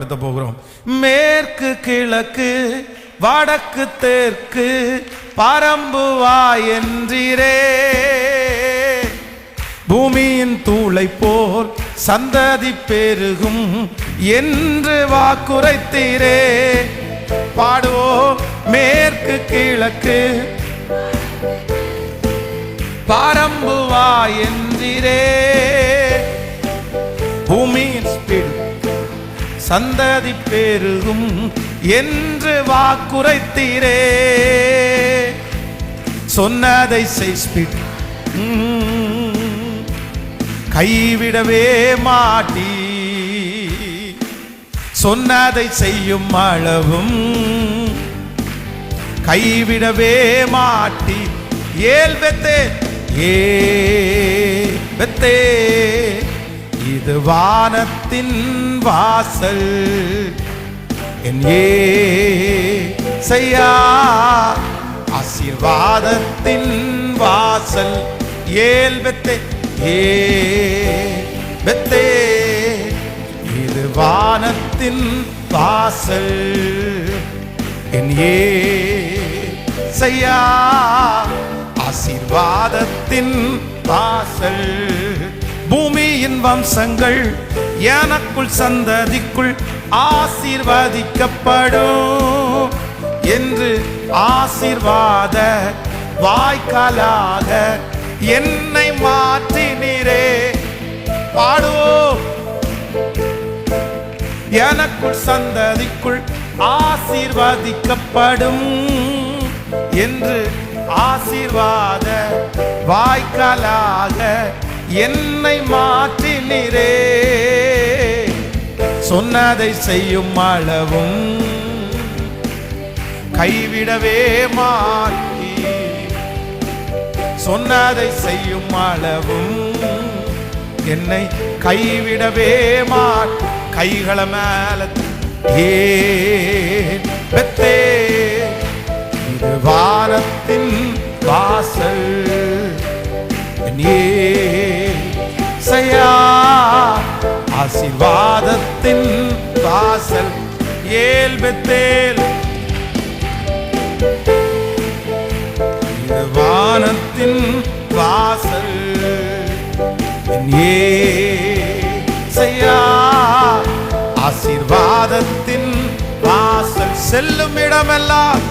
நடத்த போகிறோம். மேற்கு கிழக்கு வடக்கு தெற்கு பரம்புவா என்றே பூமியின் தூளை போல் சந்ததி பெருகும் என்று வாக்குரைத்தீரே. பாடுவோம். மேற்கு கிழக்கு பரம்புவா என்றீரே சந்ததி பெருகும் என்று வாக்குரைத்தீரே. சொன்னதை செய்ஸ்பிட். கைவிடவே மாட்டி. சொன்னதை செய்யும் அளவும் கைவிடவே மாட்டி. ஏல் பெத்தே ஏ பெத்தே இது வானத்தின் வாசல். என் ஏ செய்யா ஆசீர்வாதத்தின் வாசல். ஏல் பெத்தே ஏ பெத்தே இது வானத்தின் வாசல். என் ஏ செய்யா ஆசீர்வாதத்தின் வாசல். பூமியின் வம்சங்கள் எனக்குள் சந்ததிக்குள் ஆசீர்வதிக்கப்படும் என்று ஆசீர்வாத வாய்க்காலாக என்னை மாற்றினீரே. பாடுவோம். எனக்குள் சந்ததிக்குள் ஆசீர்வதிக்கப்படும் என்று ஆசீர்வாத வாய்க்காலாக என்னை மாற்றினீரே. சொன்னதை செய்யும் அளவும் கைவிடவே மாட்டி சொன்னதை செய்யும் அளவும் என்னை கைவிடவே மாட். கைகள மேல ஏத்தே இது வாரத்தின் வாசல். ஏ செய்யா ஆசிர்வாதத்தின் வாசல் ஏல் பெத்தேல். வானத்தின் வாசல் ஏ ஆசிர்வாதத்தின் வாசல் செல்லும் இடமெல்லாம்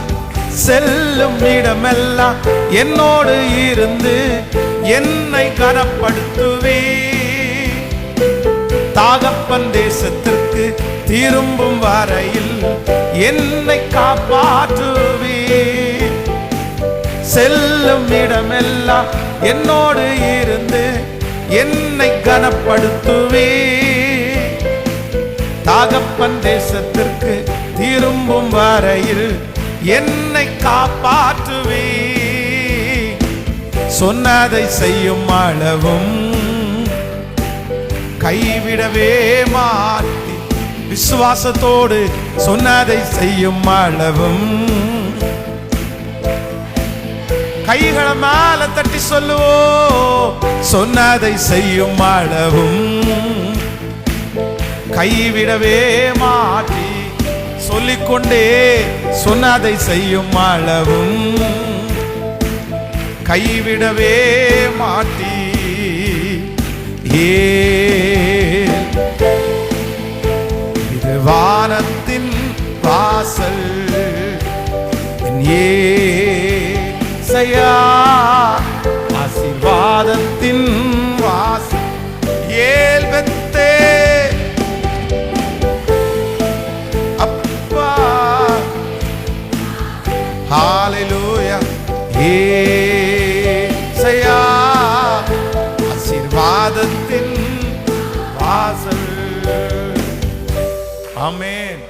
செல்லும் இடமெல்லாம் என்னோடு இருந்து என்னை கனப்படுத்துவே தாகப்பன் தேசத்திற்கு திரும்பும் வரையில் என்னை காப்பாற்றுவே செல்லும் இடமெல்லாம் என்னோடு இருந்து என்னை கனப்படுத்துவே தாகப்பன் தேசத்திற்கு திரும்பும் வரையில் என்னை காப்பாற்றுவே சொன்னதை செய்யும் அளவும் கைவிடவே மாட்டி விசுவாசத்தோடு சொன்னதை செய்யும் அளவும் கைகளை மேல தட்டி சொல்லுவோ சொன்னதை செய்யும் அளவும் கைவிடவே மாட்டி சொல்லிக்கொண்டே சொன்னதை செய்யும் அளவும் கைவிடவே மாட்டி. ஏ இது வானத்தின் வாசல். ஏ ஏசையா ஆசிர்வாதம் ஆசீர்வாதத்தின் வாசல் ஆமென்